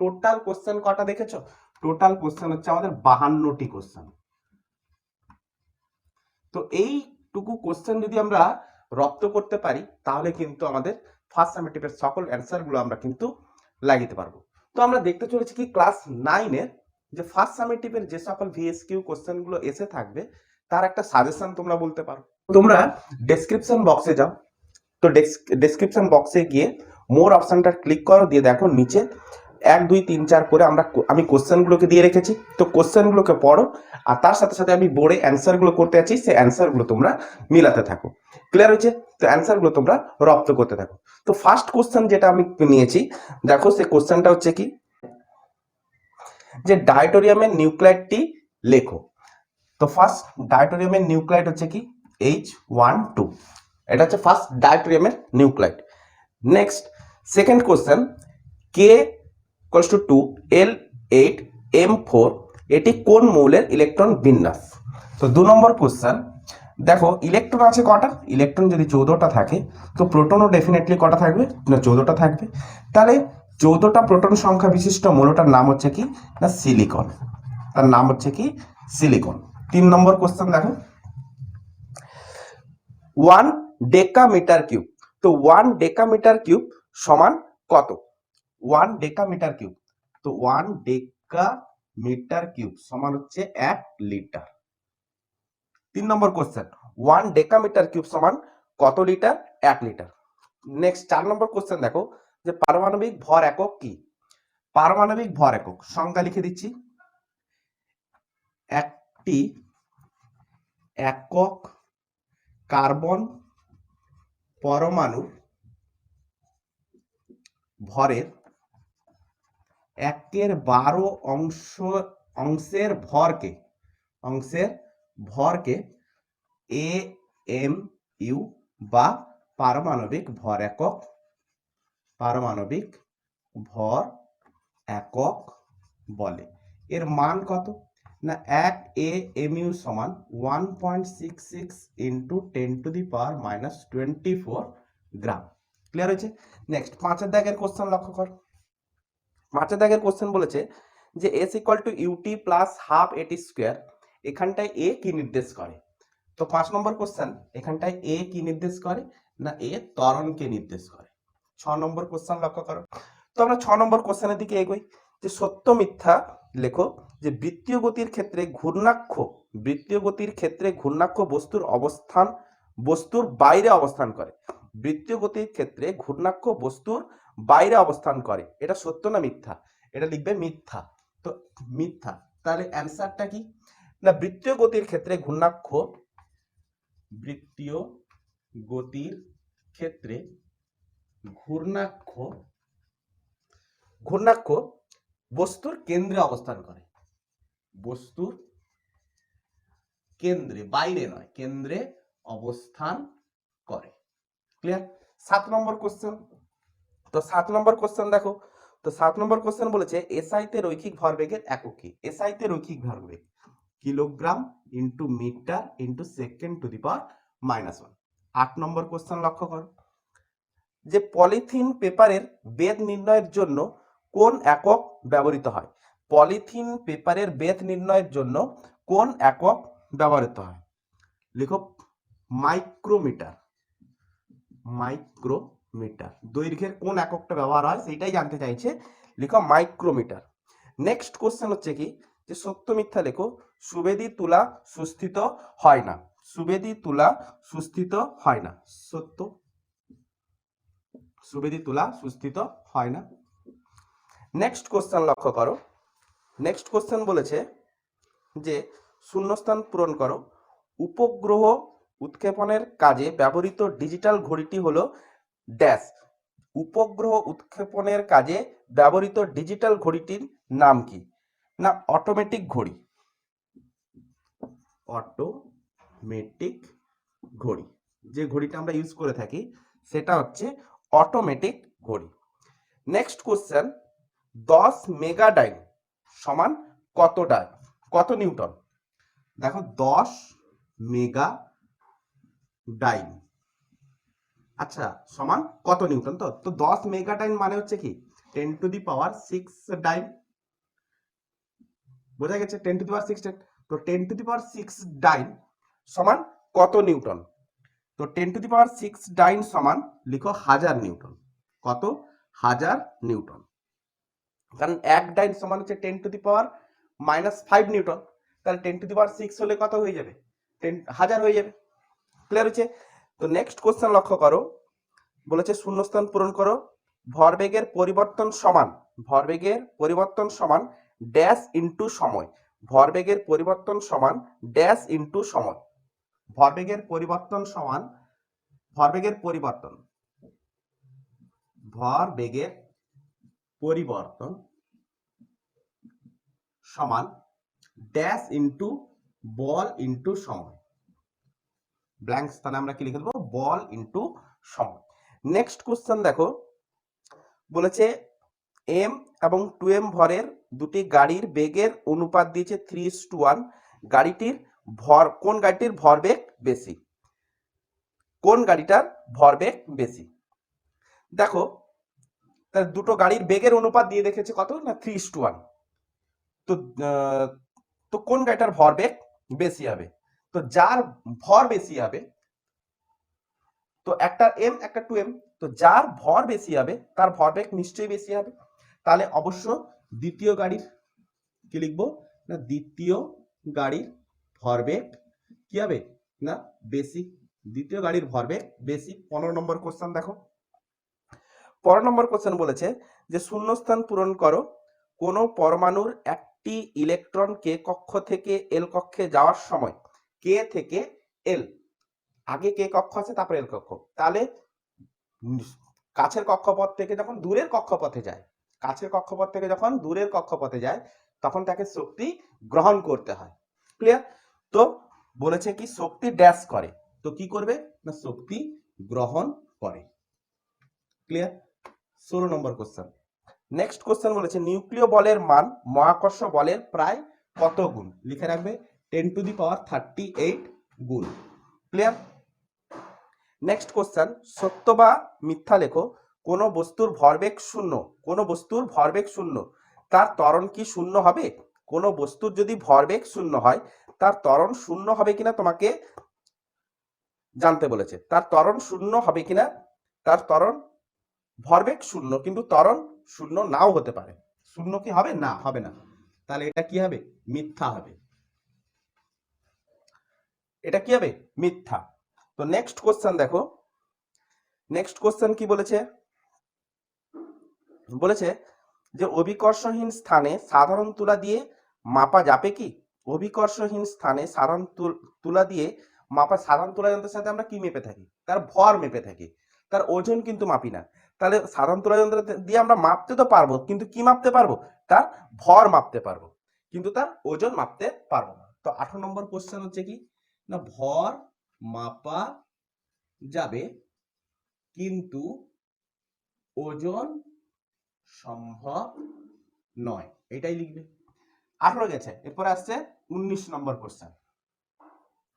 Total question কটা দেখেছ? Total question হচ্ছে আমাদের বাহান্নটি কোশ্চেন তো এইটুকু কোশ্চেন যদি আমরা রপ্ত করতে পারি, তাহলে কিন্তু আমাদের ফার্স্ট সামেটিভের সকল অ্যান্সারগুলো আমরা কিন্তু লাগিতে পারব। তো আমরা দেখতে চলেছি কি ক্লাস নাইনের যে ফার্স্ট সামেটিভের যে সকল ভিএসকিউ কোশ্চেনগুলো এসে থাকবে, তার একটা সাজেশন তোমরা বলতে পারো। তোমরা ডেসক্রিপশন বক্সে যাও। তো ডেসক্রিপশন বক্সে গিয়ে মোর অপশনটা ক্লিক করো, দিয়ে দেখো নিচে এক, দুই, তিন, চার করে আমরা আমি কোশ্চেনগুলোকে দিয়ে রেখেছি। তো কোশ্চেনগুলোকে পড়ো, আর তার সাথে সাথে আমি বোর্ডে অ্যান্সারগুলো করতে আছি সেই অ্যান্সারগুলো তোমরা মিলাতে থাকো। ক্লিয়ার হয়েছে? তো অ্যান্সারগুলো তোমরা রপ্ত করতে থাকো। তো ফার্স্ট কোশ্চেন যেটা আমি নিয়েছি, দেখো সেই কোশ্চেনটা হচ্ছে কি? যে ডায়টোরিয়ামের নিউক্লাইডটি লেখো। তো ফার্স্ট ডায়টোরিয়ামের নিউক্লাইড হচ্ছে কি? এইচ ওয়ান টু এটা হচ্ছে first ডায়টোরিয়ামের nuclide next second question K equals to two L eight M four এটি কোন মৌলের ইলেকট্রন বিন্যাস? তো দু নম্বর কোশ্চেন দেখো ইলেকট্রন আছে কটা? ইলেকট্রন যদি চৌদ্দটা থাকে, তো প্রোটনও ডেফিনেটলি কটা থাকবে? না, চৌদ্দটা থাকবে। তাহলে চৌদ্দটা প্রোটন সংখ্যা বিশিষ্ট মৌলটার নাম হচ্ছে কি? না সিলিকন তার নাম হচ্ছে কি? সিলিকন তিন নম্বর কোশ্চেন দেখো। ওয়ান ডেকামিটার কিউব তো ওয়ান ডেকামিটার কিউব সমান কত? One decametre cube. তো ওয়ান ডেকা মিটার কিউব সমান হচ্ছে এক লিটার। তিন নম্বর question, one decametre cube সমান কত লিটার? এক লিটার। নেক্সট চার নম্বর কোশ্চেন দেখো, যে পারমাণবিক ভর একক কি? পারমাণবিক ভর একক, সংজ্ঞা লিখে দিচ্ছি। একটি একক কার্বন পরমাণু ভরের একের বারো অংশ, অংশের ভরকে অংশের ভরকে এ এম ইউ বা পারমাণবিক ভর একক, পারমাণবিক ভর একক বলে। এর মান কত? না, এক এ এম ইউ সমান one point six six into ten to the power minus twenty four gram clear হয়েছে? নেক্সট পাঁচের দাগের কোশ্চেন লক্ষ্য কর। পাঁচের দাগের কোশ্চেন বলেছে যে S equal to U T plus half A T square এখানটায় এ কি নির্দেশ করে? তো পাঁচ নম্বর কোশ্চেন এখানটায় এ কি নির্দেশ করে না এ ত্বরণকে নির্দেশ করে? ছ নম্বর কোশ্চেন লক্ষ্য করো। তো আমরা ছ নম্বর কোশ্চেনের দিকে এগোই, যে সত্য মিথ্যা লেখো যে বৃত্তীয় গতির ক্ষেত্রে ঘূর্ণাক্ষ, বৃত্তীয় গতির ক্ষেত্রে ঘূর্ণাক্ষ বস্তুর অবস্থান বস্তুর বাইরে অবস্থান করে। বৃত্তীয় গতির ক্ষেত্রে ঘূর্ণাক্ষ বস্তুর বাইরে অবস্থান করে। এটা সত্য না মিথ্যা? এটা লিখবে মিথ্যা। তো মিথ্যা, তাহলে অ্যান্সারটা কি? না, বৃত্তীয় গতির ক্ষেত্রে ঘূর্ণাক্ষ বৃত্তীয় গতির ক্ষেত্রে ঘূর্ণাক্ষ ঘূর্ণাক্ষ বস্তুর কেন্দ্রে অবস্থান করে। বস্তুর কেন্দ্রে, বাইরে নয়, কেন্দ্রে অবস্থান করে। ক্লিয়ার সাত নম্বর কোশ্চেন তো সাত নম্বর কোশ্চেন দেখো। তো সাত নম্বর কোশ্চেন বলেছে এসআই তে রৈখিক ভরবেগের একক কি? এসআই তে রৈখিক ভরবেগ kilogram into metre into second to the power minus one আট নম্বর কোশ্চেন লক্ষ্য করো। যে পলিথিন পেপারের বেদ নির্ণয়ের জন্য কোন একক ব্যবহৃত হয়? পলিথিন পেপারের বেদ নির্ণয়ের জন্য কোন একক ব্যবহৃত হয়? লিখো মাইক্রোমিটার মাইক্রোমিটার দৈর্ঘ্যের কোন এককটা ব্যবহার হয় সেইটাই জানতে চাইছে লিখো মাইক্রোমিটার নেক্সট কোশ্চেন হচ্ছে কি? যে সত্য মিথ্যা লেখো, সুবেদি তুলা সুস্থিত হয় না। সুবেদি তুলা সুস্থিত হয় না। সত্য? সুবেদি তুলা সুস্থিত হয় না। নেক্সট কোশ্চেন লক্ষ্য করো। নেক্সট কোশ্চেন বলেছে যে শূন্যস্থান পূরণ করো। উপগ্রহ উৎক্ষেপণের কাজে ব্যবহৃত ডিজিটাল ঘড়িটি হলো ড্যাশ। উপগ্রহ উৎক্ষেপণের কাজে ব্যবহৃত ডিজিটাল ঘড়িটির নাম কি? না, অটোমেটিক ঘড়ি। অটোমেটিক ঘড়ি। যে ঘড়িটা আমরা ইউজ করে থাকি, সেটা হচ্ছে অটোমেটিক ঘড়ি। নেক্সট কোশ্চেন, দশ মেগাডাইন সমান কত ডাই? কত নিউটন? দেখো, দশ মেগা ডাইন আচ্ছা সমান কত নিউটন? তো তো দশ মেগাডাইন মানে হচ্ছে কি? Ten to the power six dyne বোঝা গেছে? Ten to the power six তো ten to the power six dyne সমান কত নিউটন? তো ten to the power six dyne সমান লিখো হাজার নিউটন। কত? হাজার নিউটন। কারণ এক ডাইন সমান হচ্ছে ten to the power minus five newton. তাহলে ten to the power six হলে কত হয়ে যাবে? টেন হাজার হয়ে যাবে। ক্লিয়ার হচ্ছে তো নেক্সট কোশ্চেন লক্ষ্য করো। বলেছে শূন্যস্থান পূরণ করো। ভরবেগের পরিবর্তন সমান, ভরবেগের পরিবর্তন সমান ড্যাশ ইনটু সময়। ভরবেগের পরিবর্তন সমান ড্যাশ ইনটু সময়। ভরবেগের পরিবর্তন সমান, ভরবেগের পরিবর্তন। ভরবেগের পরিবর্তন সমান ড্যাশ ইনটু বল ইনটু সময়। ব্ল্যাঙ্ক স্থানে আমরা কি লিখে দেবো? বল ইনটু সময় নেক্সট কোশ্চেন দেখো। বলেছে, এম এবং টু এম ভরের দুটি গাড়ির বেগের অনুপাত দিয়েছে থ্রি টু ওয়ান। গাড়িটির ভর, কোন গাড়িটির ভরবেগ বেশি? কোন গাড়িটার ভরবেগ বেশি? দেখো তার দুটো গাড়ির বেগের অনুপাত দিয়ে দেখেছে কত? না থ্রি টু ওয়ান। তো তো কোন গাড়িটার ভরবেগ বেশি হবে? তো যার ভর বেশি হবে, তো একটা এম একটা টু এম তো যার ভর বেশি হবে, তার ভরবেগ নিশ্চয়ই বেশি হবে। তাহলে অবশ্য দ্বিতীয় গাড়ির কি লিখব? না, দ্বিতীয় গাড়ির ভরবেগ কি হবে? না, বেশি। দ্বিতীয় গাড়ির ভরবেগ বেশি। পনেরো নম্বর কোশ্চেন দেখো। পনেরো নম্বর কোশ্চেন বলেছে যে, শূন্যস্থান পূরণ করো। কোনো পরমাণুর একটি ইলেকট্রনকে কক্ষ থেকে এল কক্ষে যাওয়ার সময় কে থেকে এল? আগে কে কক্ষ আছে, তারপরে এল কক্ষ। তাহলে কাছের কক্ষপথ থেকে যখন দূরের কক্ষপথে যায়, কাছের কক্ষপথ থেকে যখন দূরের কক্ষপথে যায়, তখন তাকে শক্তি গ্রহণ করতে হয়। ক্লিয়ার তো বলেছে কি, শক্তি ড্যাশ করে। তো কি করবে? না, শক্তি গ্রহণ করে। ক্লিয়ার ষোলো নম্বর কোশ্চেন নেক্সট কোশ্চেন বলেছে, নিউক্লিয় বলের মান মহাকর্ষ বলের প্রায় কত গুণ? লিখে রাখবে ten to the power thirty eight গুণ। ক্লিয়ার নেক্সট কোশ্চেন সত্য বা মিথ্যা লেখো, কোন বস্তুর ভরবেগ শূন্য, কোন বস্তুর ভরবেগ শূন্য, তার ত্বরণ কি শূন্য হবে? কোন বস্তুর যদি ভরবেগ শূন্য হয়, তার ত্বরণ শূন্য হবে কিনা তোমাকে জানতে বলেছে। তার ত্বরণ শূন্য হবে কিনা, তার ত্বরণ ভরবেগ শূন্য, কিন্তু ত্বরণ শূন্য নাও হতে পারে। শূন্য কি হবে? না হবে না। তাহলে এটা কি হবে? মিথ্যা হবে। এটা কি হবে? মিথ্যা। তো নেক্সট কোশ্চেন দেখো। নেক্সট কোশ্চেন কি বলেছে? বলেছে যে অভিকর্ষহীন স্থানে সাধারণ তুলা দিয়ে মাপা যাবে কি? অভিকর্ষহীন স্থানে সাধারণ তুলা দিয়ে মাপা সাধারণ তুলা যন্ত্রের সাথে আমরা কি মেপে থাকি? তার ভর মেপে থাকি। তার ওজন কিন্তু মাপি না। তাহলে সাধারণ তুলা যন্ত্র দিয়ে আমরা মাপতে তো পারব, কিন্তু কি মাপতে পারব? তার ভর মাপতে পারব। কিন্তু তার ওজন মাপতে পারব না। তো আঠারো নম্বর কোশ্চেন হচ্ছে কি? না ভর মাপা যাবে, কিন্তু ওজন সম্ভব নয়। এটাই লিখবে। আঠারো গেছে। এরপরে আসছে উনিশ নম্বর কোশ্চেন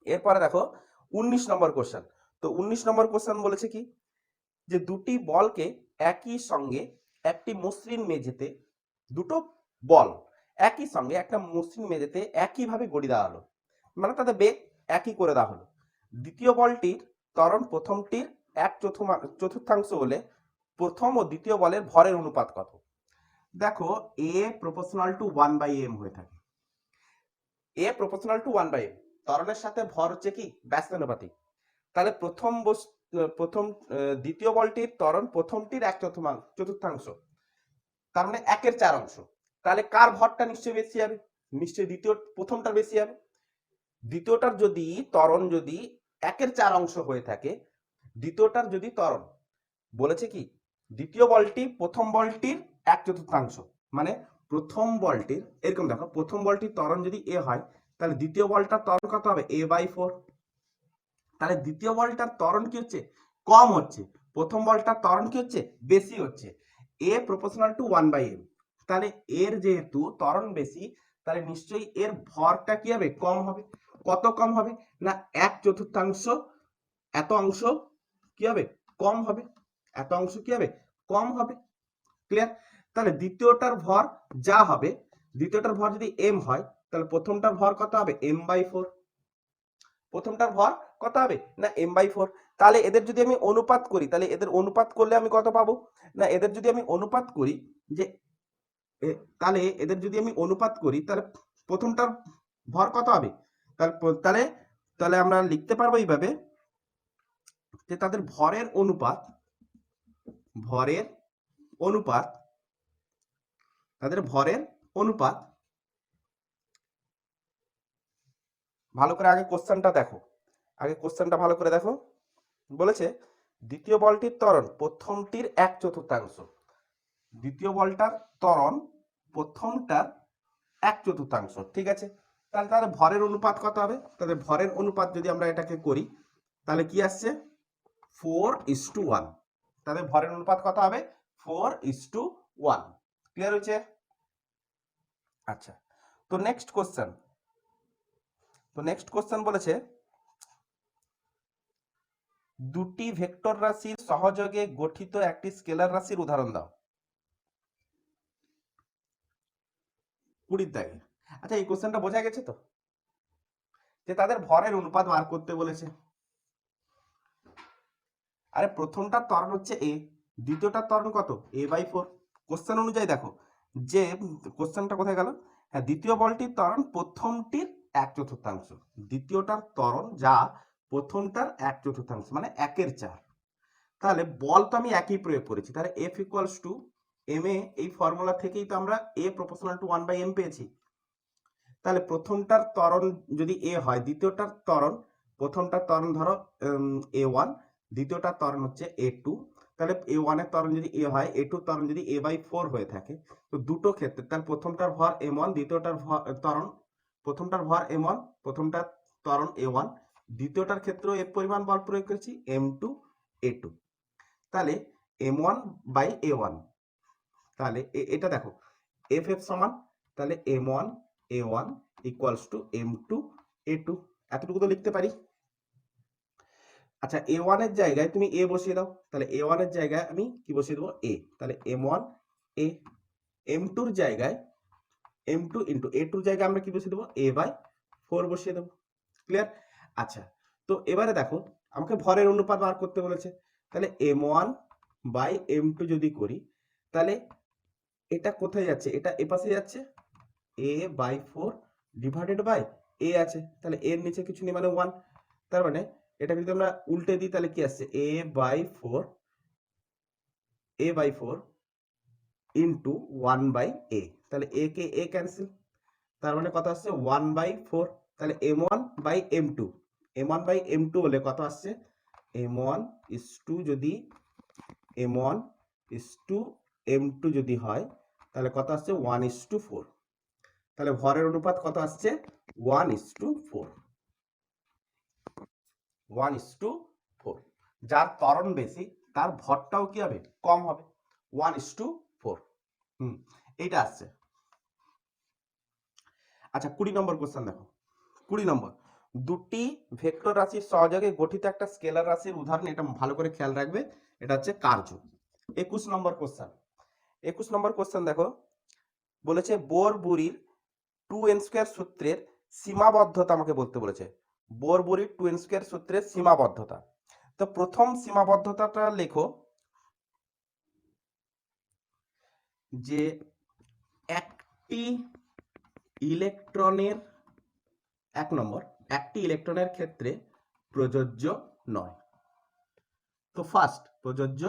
এরপরে দেখো উনিশ নম্বর কোশ্চেন তো উনিশ নম্বর কোশ্চেন বলেছে কি? যে দুটি বলকে একই সঙ্গে একটি মসৃণ মেঝেতে দুটো বল একই সঙ্গে একটা মসৃণ মেঝেতে একইভাবে গড়ি হলো মানে তাদের বেগ একই করে দেওয়া হলো। দ্বিতীয় বলটির ত্বরণ প্রথমটির এক চতুর্থাংশ হলে প্রথম ও দ্বিতীয় বলের ভরের অনুপাত কত? দেখো A proportional to one by M হয়ে থাকে। A proportional to one by M ত্বরণের সাথে ভর হচ্ছে কি? ব্যস্তানুপাতিক তাহলে প্রথম প্রথম দ্বিতীয় বলটির ত্বরণ প্রথমটির এক চতুর্থাংশ চতুর্থাংশ। তার মানে একের চার অংশ। তাহলে কার ভরটা নিশ্চয়ই বেশি হবে? নিশ্চয়ই দ্বিতীয় প্রথমটা বেশি হবে। দ্বিতীয়টার যদি ত্বরণ যদি একের চার অংশ হয়ে থাকে, দ্বিতীয়টার যদি ত্বরণ, বলেছে কি? দ্বিতীয় বলটি প্রথম বলটির এক চতুর্থাংশ মানে প্রথম বলটির, এরকম দেখো, প্রথম বলটির ত্বরণ যদি এ হয়, তাহলে দ্বিতীয় বলটার ত্বরণ কত হবে? A by four. তাহলে দ্বিতীয় বলটার ত্বরণ কি হচ্ছে? কম হচ্ছে। প্রথম বলটার ত্বরণ কি হচ্ছে? বেশি হচ্ছে। A proportional to one by M তাহলে এর যেহেতু ত্বরণ বেশি, তাহলে নিশ্চয়ই এর ভরটা কি হবে? কম হবে। কত কম হবে? না, এক চতুর্থাংশ এত অংশ কি হবে? কম হবে। এত অংশ কি হবে? কম হবে। ক্লিয়ার তাহলে দ্বিতীয়টার ভর যা হবে, দ্বিতীয়টার ভর যদি এম হয়, তাহলে প্রথমটার ভর কত হবে? এম বাই ফোর প্রথমটার ভর কত হবে? না এম বাই ফোর তাহলে এদের যদি আমি অনুপাত করি, তাহলে এদের অনুপাত করলে আমি কত পাবো? না, এদের যদি আমি অনুপাত করি যে তাহলে এদের যদি আমি অনুপাত করি, তাহলে প্রথমটার ভর কত হবে? তাহলে তাহলে আমরা লিখতে পারব এইভাবে যে তাদের ভরের অনুপাত ভরের অনুপাত, তাদের ভরের অনুপাত, ভালো করে আগে কোশ্চেনটা দেখো। আগে কোশ্চেনটা ভালো করে দেখো। বলেছে, দ্বিতীয় বলটির ত্বরণ প্রথমটির এক চতুর্থাংশ। দ্বিতীয় বলটার ত্বরণ প্রথমটার এক চতুর্থাংশ, ঠিক আছে? তাহলে তাহলে ভরের অনুপাত কত হবে? তাহলে ভরের অনুপাত যদি আমরা এটাকে করি, তাহলে কি আসছে? ফোর ইস টু ওয়ান তাহলে ভরের অনুপাত কত হবে? Four is to one clear হয়েছে? আচ্ছা তো নেক্সট কোশ্চেন তো নেক্সট কোশ্চেন বলেছে, দুটি ভেক্টর রাশির সহযোগে গঠিত একটি স্কেলার রাশির উদাহরণ দাও। কুড়ির দাগে। আচ্ছা এই কোশ্চেনটা বোঝা গেছে তো? যে তাদের ভরের অনুপাত বার করতে বলেছে। আরে প্রথমটার ত্বরণ হচ্ছে এ দ্বিতীয়টার ত্বরণ কত? এ বাই ফোর কোশ্চেন অনুযায়ী দেখো, যে কোশ্চেনটা কোথায় গেল? হ্যাঁ দ্বিতীয় বলটির ত্বরণ প্রথমটির এক চতুর্থাংশ। দ্বিতীয়টার ত্বরণ যা প্রথমটার এক চতুর্থাংশ মানে একের চার। তাহলে বল তো আমি একই প্রয়োগ করেছি। তাহলে F equals to M A এই ফর্মুলা থেকেই তো আমরা A proportional to one by M পেয়েছি। তাহলে প্রথমটার ত্বরণ যদি এ হয়, দ্বিতীয়টার ত্বরণ, প্রথমটার ত্বরণ ধরো এ ওয়ান দ্বিতীয়টার ত্বরণ হচ্ছে এ টু তাহলে এ ওয়ানের ত্বরণ যদি এ হয় এ টু ত্বরণ যদি এ বাই ফোর হয়ে থাকে, তো দুটো ক্ষেত্রে, তাহলে প্রথমটার ভর এম ওয়ান দ্বিতীয়টার ভর ত্বরণ, প্রথমটার ভর এম ওয়ান প্রথমটার ত্বরণ এ ওয়ান দ্বিতীয়টার ক্ষেত্রেও এর পরিমাণ বল প্রয়োগ করেছি এম টু এ টু তাহলে M one by A one তাহলে এটা দেখো এফ এফ সমান, তাহলে M one A one equals to M two A two এতটুকু তো লিখতে পারি? আচ্ছা এ ওয়ানের জায়গায় তুমি এ বসিয়ে দাও, তাহলে এ ওয়ানের জায়গায় আমি কি বসিয়ে দেবো? এ তাহলে এম ওয়ান এ এম টুর জায়গায় এম টু ইন্টু এ টুর জায়গায় আমরা কি বসিয়ে দেবো? এ বাই ফোর বসিয়ে দেবো। ক্লিয়ার আচ্ছা তো এবারে দেখো, আমাকে ভরের অনুপাত বার করতে বলেছে। তাহলে M one by M two যদি করি, তাহলে এটা কোথায় যাচ্ছে? এটা এ পাশে যাচ্ছে? A by four divided by A আছে। তাহলে এর নিচে কিছু নেই মানে ওয়ান তার মানে এটাকে যদি আমরা উল্টে দিই, তাহলে কি আসছে? A by four A by four into one by A তাহলে এ কে এ ক্যান্সেল তার মানে কত আসছে? ওয়ান বাই ফোর তাহলে M one by M two M one by M two হলে কত আসছে? এম ওয়ান ইস টু যদি M one is to M two যদি হয়, তাহলে কত আসছে? ওয়ান ইস টু ফোর তাহলে ভরের অনুপাত কত আসছে? One is to four one is to four যার ত্বরণ বেশি, তার ভরটাও কি হবে? কম হবে। ওয়ান ইস টু ফোর হুম, এইটা আসছে। আচ্ছা কুড়ি নম্বর কোশ্চেন দেখো। কুড়ি নম্বর। দুটি ভেক্টর রাশির সহযোগে গঠিত একটা স্কেলার রাশির উদাহরণ, এটা ভালো করে খেয়াল রাখবে। এটা হচ্ছে কার্য। একুশ নম্বর কোশ্চেন একুশ নম্বর কোশ্চেন দেখো। বলেছে, বোর বুড়ির টু এন স্কোয়ার সূত্রের সীমাবদ্ধতা আমাকে বলতে বলেছে। বোর বুড়ির টু এন স্কোয়ার সূত্রের সীমাবদ্ধতা। তো প্রথম সীমাবদ্ধতাটা লেখো যে একটি ইলেকট্রনের, এক নম্বর, একটি ইলেকট্রনের ক্ষেত্রে প্রযোজ্য নয়। তো ফার্স্ট প্রযোজ্য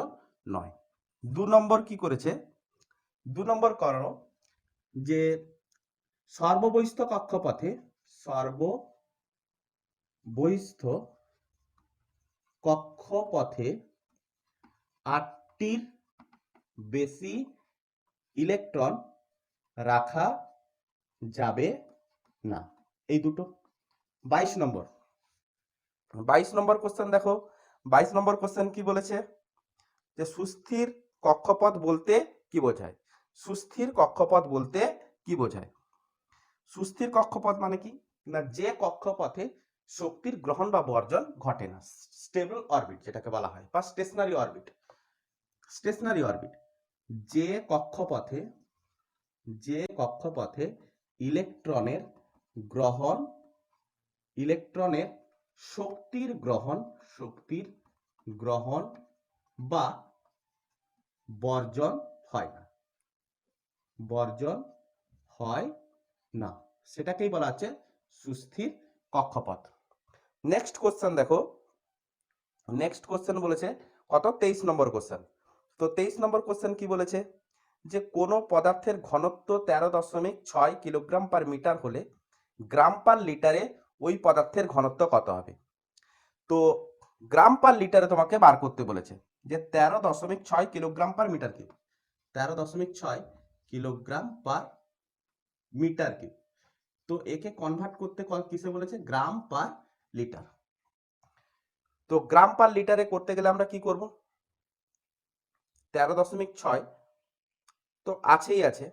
নয়। দু নম্বর কি করেছে? দু নম্বর করো যে সর্ববহিস্থ কক্ষপথে সর্ব সর্ববহিস্থ কক্ষপথে আটটির বেশি ইলেকট্রন রাখা যাবে না। এই দুটো। বাইশ নম্বর। বাইশ নম্বর কোশ্চেন দেখো। বাইশ নম্বর কোশ্চেন কি বলেছে? যে সুস্থির কক্ষপথ বলতে কি বোঝায়? সুস্থির কক্ষপথ বলতে কি বোঝায়? সুস্থির কক্ষপথ মানে কি? না যে কক্ষপথে শক্তির গ্রহণ বা বর্জন ঘটে না। স্টেবল অরবিট যেটাকে বলা হয়, বা স্টেশনারি অরবিট। স্টেশনারি অরবিট, যে কক্ষপথে যে কক্ষপথে ইলেকট্রনের গ্রহণ, ইলেকট্রনের শক্তির গ্রহণ শক্তির গ্রহণ বা বর্জন হয় না। বর্জন হয় না, সেটাকেই বলা হচ্ছে সুস্থির কক্ষপথ। নেক্সট কোশ্চেন দেখো। নেক্সট কোশ্চেন বলেছে, কত? তেইশ নম্বর কোশ্চেন তো তেইশ নম্বর কোশ্চেন কি বলেছে? যে কোনো পদার্থের ঘনত্ব তেরো দশমিক ছয় কিলোগ্রাম পার মিটার হলে গ্রাম পার লিটারে ওই পদার্থের ঘনত্ব কত হবে? তো গ্রাম পার লিটারে তোমাকে বার করতে বলেছে যে তেরো দশমিক ছয় কিলোগ্রাম পার মিটার কিউব তেরো দশমিক ছয় কিলোগ্রাম পার মিটার কিউব। তো একে কনভার্ট করতে কিসে বলেছে? Gram per litre. তো গ্রাম পার লিটারে করতে গেলে আমরা কি করব? তেরো দশমিক ছয়। তো আছেই আছে।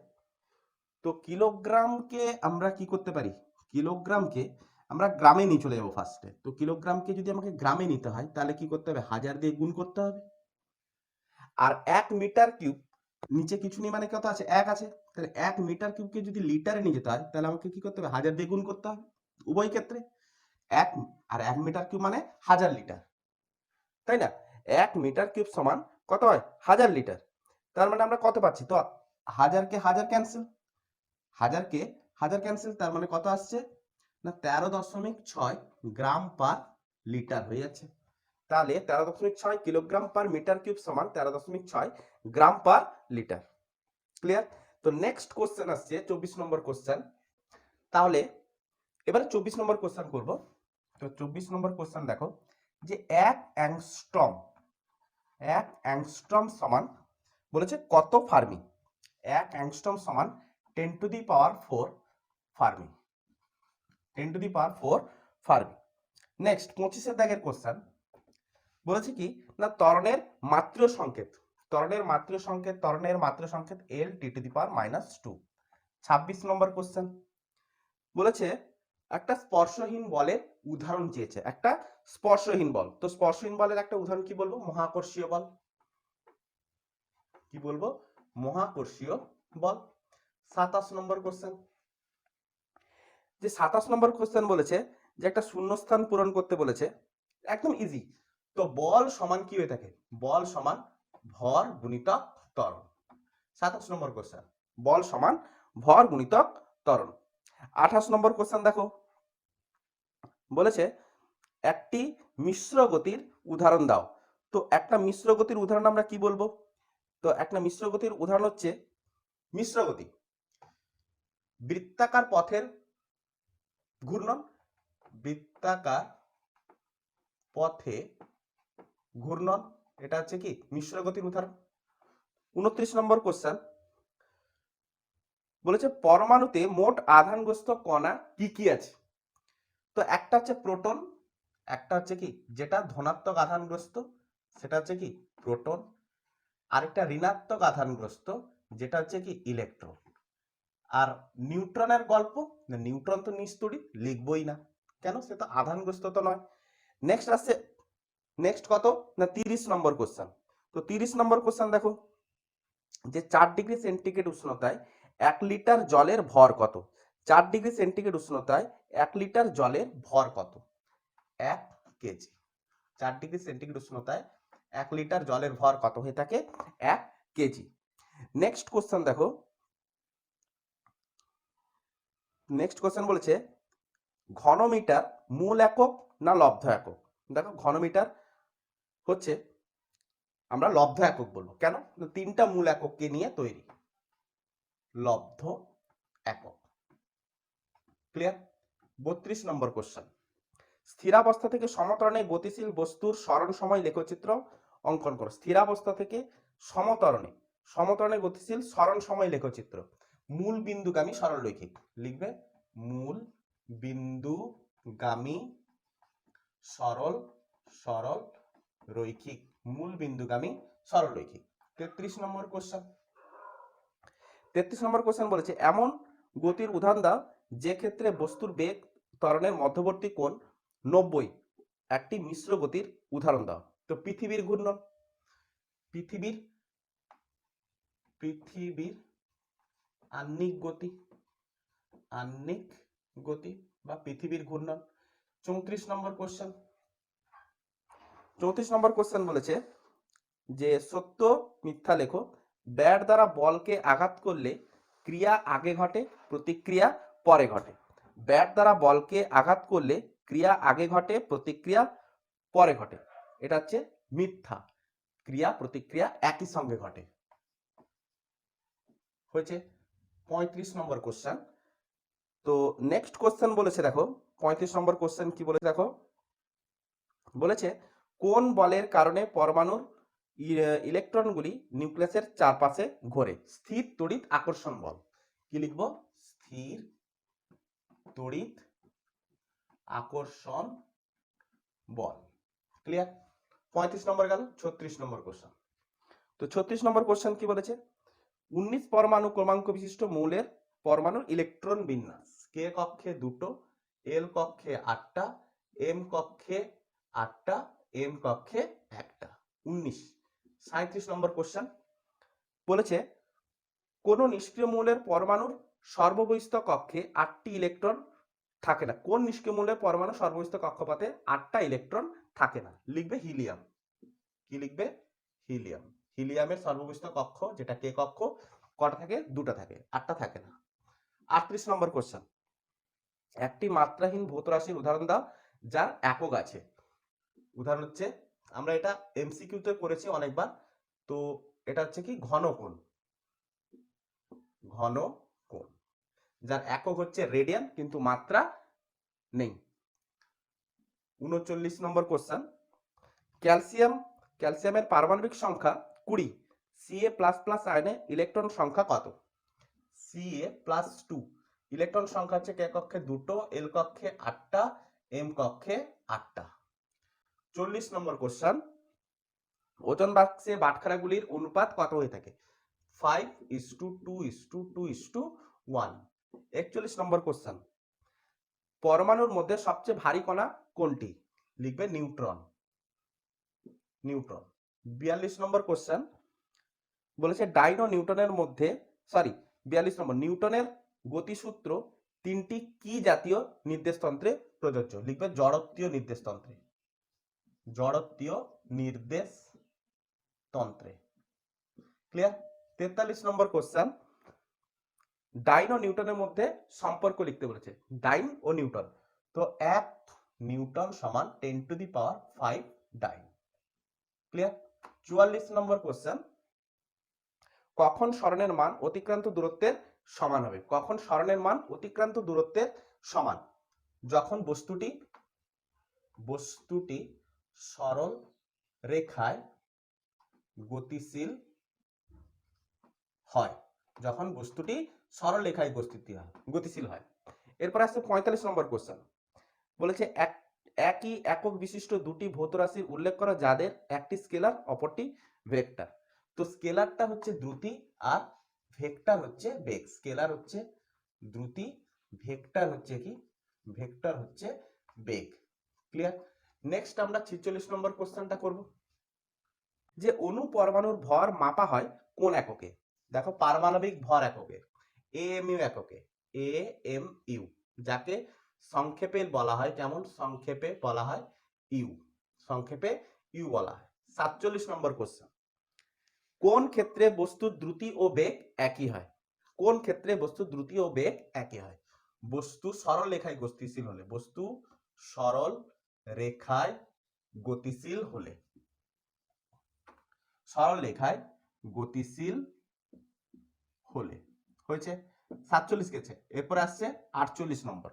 তো কিলোগ্রামকে আমরা কি করতে পারি? কিলোগ্রামকে আমরা গ্রামে নিয়ে চলে যাব ফার্স্টে তো কিলোগ্রামকে যদি আমাকে গ্রামে নিতে হয়, তাহলে কি করতে হবে? হাজার দিয়ে গুণ করতে হবে। আর এক মিটার কিউব, নিচে কিছু নেই মানে কত আছে? এক আছে। তাহলে এক মিটার কিউবকে যদি লিটারে নিয়ে যেতে হয়, তাহলে আমাকে কি করতে হবে? হাজার দিয়ে গুণ করতে হবে উভয় ক্ষেত্রে। এক আর এক মিটার কিউব মানে হাজার লিটার তাই না? এক মিটার কিউব সমান কত হয়? হাজার লিটার তার মানে আমরা কত পাচ্ছি? তো হাজারকে হাজার ক্যান্সেল হাজারকে হাজার ক্যান্সেল তার মানে কত আসছে? না, তেরো দশমিক ছয় গ্রাম পার লিটার হয়ে যাচ্ছে। তাহলে তেরো দশমিক ছয় কিলোগ্রাম পার মিটার কিউব সমান তেরো দশমিক ছয় গ্রাম পার লিটার ক্লিয়ার তো নেক্সট কোশ্চেন আসছে, চব্বিশ নম্বর কোশ্চেন তাহলে এবারে চব্বিশ নম্বর কোশ্চেন করব। তো চব্বিশ নম্বর কোশ্চেন দেখো, যে এক অ্যাংস্ট্রম এক অ্যাংস্ট্রম সমান বলেছে কত ফার্মি? এক অ্যাংস্ট্রম সমান ten to the power four fermi. Ten to the power four fermi. Next পঁচিশের দাগের কোশ্চেন বলেছে কি, না ত্বরণের মাত্র সংকেত? ত্বরণের মাত্র সংকেত ত্বরণের মাত্র সংকেত L T to the power minus two ছাব্বিশ নম্বর কোশ্চেন বলেছে, একটা স্পর্শহীন বলের উদাহরণ চেয়েছে। একটা স্পর্শহীন বল। তো স্পর্শহীন বলের একটা উদাহরণ কি বলব? মহাকর্ষীয় বল। কি বলব? মহাকর্ষীয় বল। সাতাশ নম্বর কোশ্চেন যে সাতাশ নম্বর কোশ্চেন বলেছে, যে একটা শূন্যস্থান পূরণ করতে বলেছে, একদম ইজি তো বল সমান কি হয়ে থাকে? বল সমান ভর গুণিতক ত্বরণ। সাতাশ নম্বর কোশ্চেন বল সমান ভর গুণিতক ত্বরণ। আঠাশ নম্বর কোশ্চেন দেখো। বলেছে, একটি মিশ্র গতির উদাহরণ দাও। তো একটা মিশ্র গতির উদাহরণ আমরা কি বলব? তো একটা মিশ্র গতির উদাহরণ হচ্ছে, মিশ্র গতি। বৃত্তাকার পথের ঘূর্ণন, বৃত্তাকার পথে ঘূর্ণন এটা হচ্ছে কি? মিশ্র গতির উদাহরণ। উনত্রিশ নম্বর কোশ্চেন বলেছে, পরমাণুতে মোট আধানগ্রস্ত কণা কি কি আছে? তো একটা হচ্ছে প্রোটন, একটা হচ্ছে কি? যেটা ধনাত্মক আধানগ্রস্ত, সেটা হচ্ছে কি? প্রোটন। আরেকটা ঋণাত্মক আধানগ্রস্ত, যেটা হচ্ছে কি? ইলেকট্রন। আর নিউট্রনের গল্প, নিউট্রন তো নিস্তড়ি লিখবই না। কেন? সে তো আধানগ্রস্ত তো নয়। নেক্সট আসছে নেক্সট কত? না, তিরিশ নম্বর কোশ্চেন তো তিরিশ নম্বর কোশ্চেন দেখো। যে চার ডিগ্রি সেন্টিগ্রেড উষ্ণতায় এক লিটার জলের ভর কত? চার ডিগ্রি সেন্টিগ্রেড উষ্ণতায় এক লিটার জলের ভর কত? এক কেজি। চার ডিগ্রি সেন্টিগ্রেড উষ্ণতায় এক লিটার জলের ভর কত হয়ে থাকে? এক কেজি। নেক্সট কোশ্চেন দেখো। নেক্সট কোশ্চেন বলেছে, ঘনমিটার মূল একক না লব্ধ একক? দেখো, ঘনমিটার হচ্ছে আমরা লব্ধ একক বলব। কেন? তিনটা মূল একককে নিয়ে তৈরি। লব্ধ একক। ক্লিয়ার বত্রিশ নম্বর কোশ্চেন স্থিরাবস্থা থেকে সমতরণে গতিশীল বস্তুর স্মরণ সময় লেখচিত্র অঙ্কন করো। স্থিরাবস্থা থেকে সমতরণে সমতরণে গতিশীল স্মরণ সময় লেখচিত্র। মূল বিন্দুগামী সরলরৈখিক। লিখবে মূল বিন্দুগামী সরল সরল রৈখিক মূল বিন্দুগামী সরলরৈখিক। তেত্রিশ নম্বর কোশ্চেন তেত্রিশ নম্বর কোশ্চেন বলেছে, এমন গতির উদাহরণ দাও যে ক্ষেত্রে বস্তুর বেগ ত্বরণের মধ্যবর্তী কোণ নব্বই। একটি মিশ্র গতির উদাহরণ দাও। তো পৃথিবীর ঘূর্ণন পৃথিবীর পৃথিবীর আহ্নিক গতি আহ্নিক গতি বা পৃথিবীর ঘূর্ণন। চৌত্রিশ নম্বর কোশ্চেন চৌত্রিশ নম্বর কোশ্চেন বলেছে যে, সত্য, মিথ্যা লেখো। ব্যাট দ্বারা বলকে আঘাত করলে ক্রিয়া আগে ঘটে, প্রতিক্রিয়া পরে ঘটে। ব্যাট দ্বারা বলকে আঘাত করলে ক্রিয়া আগে ঘটে, প্রতিক্রিয়া পরে ঘটে। এটা হচ্ছে মিথ্যা। ক্রিয়া, প্রতিক্রিয়া একই সঙ্গে ঘটে। হয়েছে পঁয়ত্রিশ নম্বর কোশ্চেন তো নেক্সট কোশ্চেন বলেছে, দেখো। পঁয়ত্রিশ নম্বর কোশ্চেন কি বলেছে, দেখো? বলেছে কোন বলের কারণে পরমাণুর ইলেকট্রনগুলি নিউক্লিয়াসের চারপাশে ঘোরে? স্থির তড়িৎ আকর্ষণ বল। কি লিখব? স্থির তড়িৎ আকর্ষণ বল। ক্লিয়ার পঁয়ত্রিশ নম্বর গেল, ছত্রিশ নম্বর কোশ্চেন তো ছত্রিশ নম্বর কোশ্চেন কি বলেছে? উনিশ পরমাণু ক্রমাঙ্ক বিশিষ্ট মৌলের পরমাণুর ইলেকট্রন বিন্যাস। কে কক্ষে দুটো? এল কক্ষে আটটা এম কক্ষে আটটা এম কক্ষে একটা। উনিশ। সাঁত্রিশ নম্বর কোশ্চেন বলেছে, কোন নিষ্ক্রিয় মৌলের পরমাণুর সর্ববহিস্থ কক্ষে আটটি ইলেকট্রন থাকে না। কোন নিষ্ক্রিয় মৌলের পরমাণু সর্ববহিস্থ কক্ষপথে আটটা ইলেকট্রন থাকে না? লিখবে হিলিয়াম। কি লিখবে? হিলিয়াম। হিলিয়ামের সর্ববহিস্থ কক্ষ যেটা কে কক্ষ? কটা থাকে? দুটো থাকে। আটটা থাকে না। আটত্রিশ নম্বর কোশ্চেন একটি মাত্রাহীন ভৌত রাশির উদাহরণ দাও, যার একক আছে। উদাহরণ হচ্ছে, আমরা এটা এমসিকিউতে করেছি অনেকবার, তো এটা হচ্ছে কি ঘন কোণ ঘন কোণ যার একক হচ্ছে রেডিয়ান, কিন্তু মাত্রা নেই। উনচল্লিশ নম্বর কোশ্চেন ক্যালসিয়াম, ক্যালসিয়ামের পারমাণবিক সংখ্যা কুড়ি সিএ প্লাস প্লাস আয়নে ইলেকট্রন সংখ্যা কত? সিএ প্লাস টু ইলেকট্রন সংখ্যা হচ্ছে কে কক্ষে দুটো এল কক্ষে আটটা এম কক্ষে আটটা। চল্লিশ নম্বর কোশ্চেন ওজন বাক্সে বাটখারাগুলির অনুপাত কত হয়ে থাকে? Five is two two is two two is two one একচল্লিশ নম্বর কোশ্চেন পরমাণুর মধ্যে সবচেয়ে ভারী কণা কোনটি? লিখবে নিউট্রন। নিউট্রন। বিয়াল্লিশ নম্বর কোশ্চেন বলেছে ডাইন নিউটনের মধ্যে সরি বিয়াল্লিশ নম্বর, নিউটনের গতিসূত্র তিনটি কি জাতীয় নির্দেশতন্ত্রে প্রযোজ্য? লিখবে জড়ত্বীয় নির্দেশতন্ত্রে। জড়ত্বীয় নির্দেশ তন্ত্রে। ক্লিয়ার তেতাল্লিশ নম্বর কোশ্চেন ডাইন ও নিউটনের মধ্যে সম্পর্ক লিখতে বলেছে। ডাইন ও নিউটন। তো এক নিউটন সমান ten to the power five dyne clear চুয়াল্লিশ নম্বর কোশ্চেন কখন স্মরণের মান অতিক্রান্ত দূরত্বের সমান হবে? কখন স্মরণের মান অতিক্রান্ত দূরত্বের সমান? যখন বস্তুটি বস্তুটি সরল রেখায় গতিশীল হয়। যখন বস্তুটি সরল রেখায় গতিশীল হয় গতিশীল হয়। এরপর আসছে পঁয়তাল্লিশ নম্বর কোশ্চেন বলেছে, এক, একই একক বিশিষ্ট দুটি ভৌত রাশির উল্লেখ করা যাদের একটি স্কেলার, অপরটি ভেক্টর। তো স্কেলারটা হচ্ছে দ্রুতি আর ভেক্টর হচ্ছে বেগ। স্কেলার হচ্ছে দ্রুতি, ভেক্টর হচ্ছে কি? ভেক্টর হচ্ছে বেগ। ক্লিয়ার নেক্সট আমরা ছিচল্লিশ নম্বর কোশ্চেনটা করব। যে অণু পরমাণুর ভর মাপা হয় কোন এককে? দেখো, পারমাণবিক ভর এককে এ এম ইউ এককে এ এম ইউ যাকে সংক্ষেপে বলা হয়, কেমন? সংক্ষেপে বলা হয় ইউ সংক্ষেপে ইউ বলা হয়। সাতচল্লিশ নম্বর কোশ্চেন। কোন ক্ষেত্রে বস্তুর দ্রুতি ও বেগ একই হয়? কোন ক্ষেত্রে বস্তুর দ্রুতি ও বেগ একই হয়? বস্তু সরল রেখায় গতিশীল হলে, বস্তু সরল রেখায় গতিশীল হলে। সরল রেখায় গতিশীল হলে। হয়েছে? সাতচল্লিশ গেছে। এরপর আসছে আটচল্লিশ নম্বর।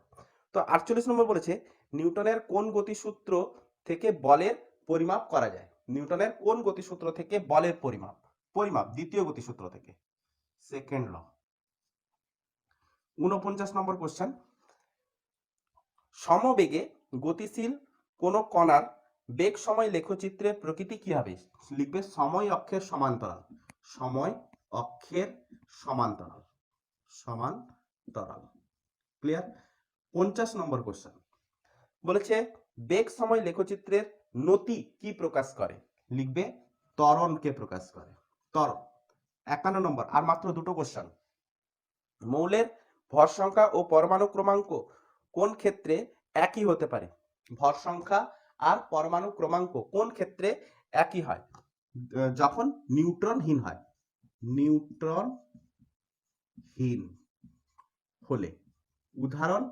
তো আটচল্লিশ নম্বর বলেছে, নিউটনের কোন গতিসূত্র থেকে বলের পরিমাপ করা যায়? নিউটনের কোন গতিসূত্র থেকে বলের পরিমাপ? পরিমাপ, দ্বিতীয় গতিসূত্র থেকে। Second law. উনপঞ্চাশ নম্বর কোশ্চেন সমবেগে গতিশীল কোন কণার বেগ সময় লেখচিত্রের প্রকৃতি কি হবে? লিখবে সময় অক্ষের সমান্তরাল। সময় অক্ষের সমান্তরাল। সমান্তরাল। ক্লিয়ার পঞ্চাশ নম্বর কোশ্চেন বলেছে, বেগ সময় লেখচিত্রের নতি কি প্রকাশ করে? লিখবে ত্বরণকে প্রকাশ করে? ত্বরণ। একান্ন নম্বর, আর মাত্র দুটো কোশ্চেন মৌলের ভর সংখ্যা ও পরমাণু ক্রমাঙ্ক কোন ক্ষেত্রে একই হতে পারে? ভর সংখ্যা আর পরমাণু ক্রমাঙ্ক কোন ক্ষেত্রে একই হয়? যখন নিউট্রনহীন হয়। নিউট্রনহীন হলে উদাহরণ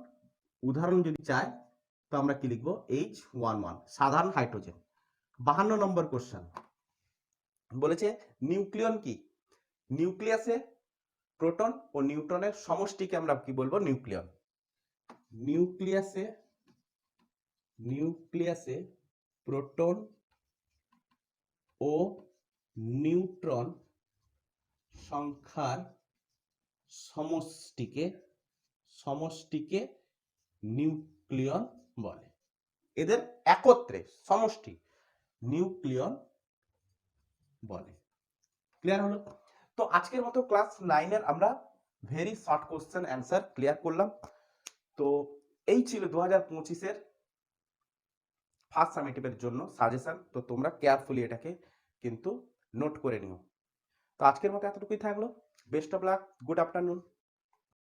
উদাহরণ যদি চাই তো আমরা কি লিখব? এইচ ওয়ান ওয়ান সাধারণ হাইড্রোজেন। বাহান্ন নম্বর কোশ্চেন বলেছে, নিউক্লিয়ন কি? নিউক্লিয়াসে প্রোটন ও নিউট্রনের সমষ্টিকে আমরা কি বলব? নিউক্লিয়ন। নিউক্লিয়াসে নিউক্লিয়াসে প্রোটন ও নিউট্রন সংখ্যার সমষ্টিকে সমষ্টিকে নিউক্লিয়ন বলে। এদের একত্রে সমষ্টি নিউক্লিয়ন বলে। ক্লিয়ার হলো? তো আজকের মতো ক্লাস নাইনের আমরা very short question answer clear করলাম। তো এই ছিল দু হাজার পঁচিশের ফার্স্ট সামেটিভের জন্য সাজেশন তো তোমরা কেয়ারফুলি এটাকে কিন্তু নোট করে নিও। তো আজকের মতো এতটুকুই থাকল। Best of luck good afternoon